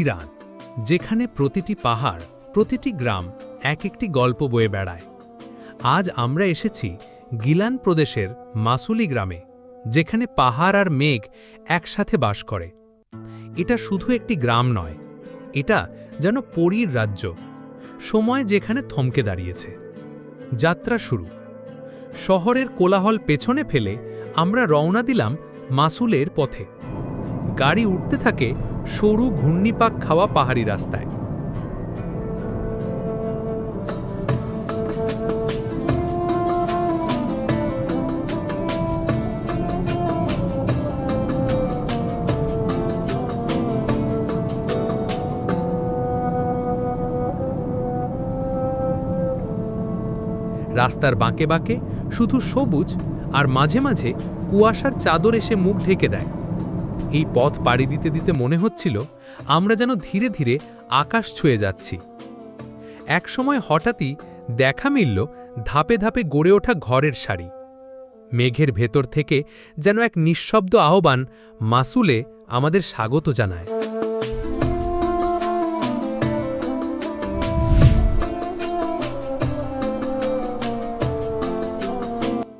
Iran, যেখানে প্রতিটি পাহাড়, প্রতিটি গ্রাম এক একটি গল্প বয়ে বেড়ায়। আজ আমরা এসেছি গিলান প্রদেশের মাসুলি গ্রামে, যেখানে পাহাড় আর মেঘ একসাথে বাস করে। এটা শুধু একটি গ্রাম নয়, এটা যেন পরীর রাজ্য, সময় যেখানে থমকে দাঁড়িয়েছে। যাত্রা শুরু। শহরের কোলাহল পেছনে ফেলে আমরা রওনা দিলাম মাসুলের পথে। গাড়ি উঠতে থাকে সরু ঘূর্ণিপাক খাওয়া পাহাড়ি রাস্তায়। রাস্তার বাঁকে বাঁকে শুধু সবুজ আর মাঝে মাঝে কুয়াশার চাদর এসে মুখ ঢেকে দেয়। এই পথ পাড়ি দিতে দিতে মনে হচ্ছিল আমরা যেন ধীরে ধীরে আকাশ ছুঁয়ে যাচ্ছি। একসময় হঠাৎই দেখা মিলল ধাপে ধাপে গড়ে ওঠা ঘরের সারি মেঘের ভেতর থেকে যেন এক নিঃশব্দ আহ্বান মাসুলে আমাদের স্বাগত জানায়।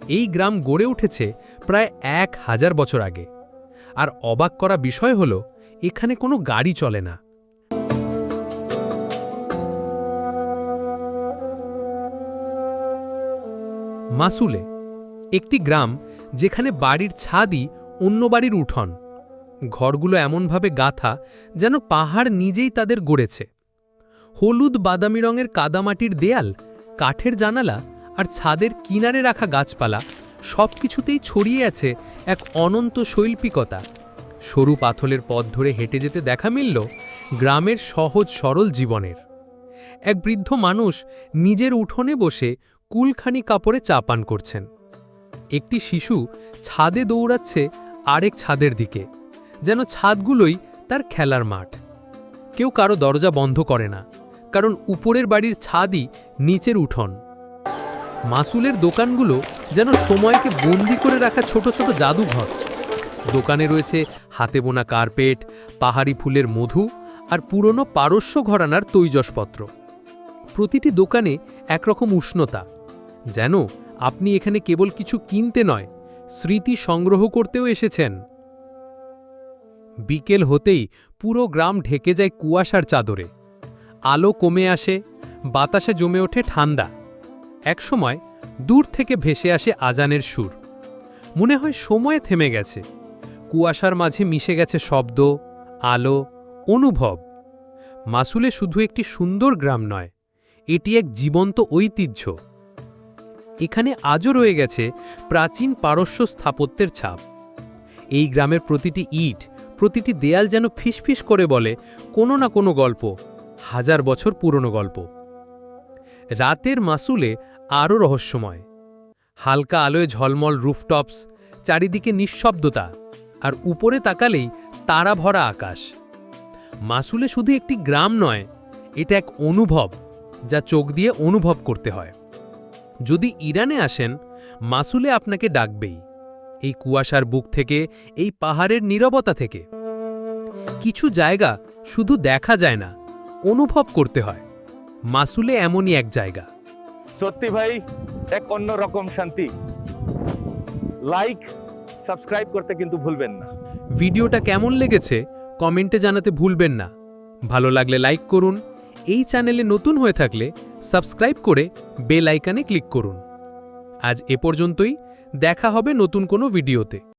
এই গ্রাম গড়ে উঠেছে প্রায় এক হাজার বছর আগে। আর অবাক করা বিষয় হল, এখানে কোনো গাড়ি চলে না। মাসুলে, একটি গ্রাম যেখানে বাড়ির ছাদই অন্য বাড়ির উঠোন। ঘরগুলো এমনভাবে গাথা যেন পাহাড় নিজেই তাদের গড়েছে। হলুদ বাদামি রঙের কাদামাটির দেয়াল, কাঠের জানালা আর ছাদের কিনারে রাখা গাছপালা সব কিছুতেই ছড়িয়ে আছে এক অনন্ত শৈল্পিকতা। সরু পাথলের পথ ধরে হেঁটে যেতে দেখা মিলল গ্রামের সহজ সরল জীবনের। এক বৃদ্ধ মানুষ নিজের উঠোনে বসে কুলখানি কাপড়ে চা পান করছেন। একটি শিশু ছাদে দৌড়াচ্ছে আরেক ছাদের দিকে, যেন ছাদগুলোই তার খেলার মাঠ। কেউ কারও দরজা বন্ধ করে না, কারণ উপরের বাড়ির ছাদই নিচের উঠোন। মাসুলের দোকানগুলো যেন সময়কে বন্দি করে রাখা ছোট ছোট জাদুঘর। দোকানে রয়েছে হাতে বোনা কার্পেট, পাহাড়ি ফুলের মধু আর পুরনো পারস্য ঘরানার তৈজসপত্র। প্রতিটি দোকানে একরকম উষ্ণতা। যেন আপনি এখানে কেবল কিছু কিনতে নয়, স্মৃতি সংগ্রহ করতেও এসেছেন। বিকেল হতেই পুরো গ্রাম ঢেকে যায় কুয়াশার চাদরে। আলো কমে আসে, বাতাসে জমে ওঠে ঠান্ডা। একসময় দূর থেকে ভেসে আসে আজানের সুর। মনে হয় সময় থেমে গেছে। কুয়াশার মাঝে মিশে গেছে শব্দ, আলো, অনুভব। মাসুলে শুধু একটি সুন্দর গ্রাম নয়, এটি এক জীবন্ত ঐতিহ্য। এখানে আজও রয়ে গেছে প্রাচীন পারস্য স্থাপত্যের ছাপ। এই গ্রামের প্রতিটি ইট, প্রতিটি দেয়াল যেন ফিসফিস করে বলে কোনো না কোনো গল্প, হাজার বছর পুরনো গল্প। রাতের মাসুলে আরও রহস্যময়। হালকা আলোয় ঝলমল রুফটপস, চারিদিকে নিঃশব্দতা, আর উপরে তাকালেই তারা ভরা আকাশ। মাসুলে শুধু একটি গ্রাম নয়, এটা এক অনুভব, যা চোখ দিয়ে অনুভব করতে হয়। যদি ইরানে আসেন, মাসুলে আপনাকে ডাকবেই, এই কুয়াশার বুক থেকে, এই পাহাড়ের নীরবতা থেকে। কিছু জায়গা শুধু দেখা যায় না, অনুভব করতে হয়। মাসুলে এমনই এক জায়গা। সত্যি ভাই, এক অন্য রকম শান্তি। লাইক সাবস্ক্রাইব করতে কিন্তু ভুলবেন না। ভিডিওটা কেমন লেগেছে কমেন্টে জানাতে ভুলবেন না। ভালো লাগলে লাইক করুন। এই চ্যানেলে নতুন হয়ে থাকলে সাবস্ক্রাইব করে বেল আইকনে ক্লিক করুন। আজ এ পর্যন্তই। দেখা হবে নতুন কোনো ভিডিওতে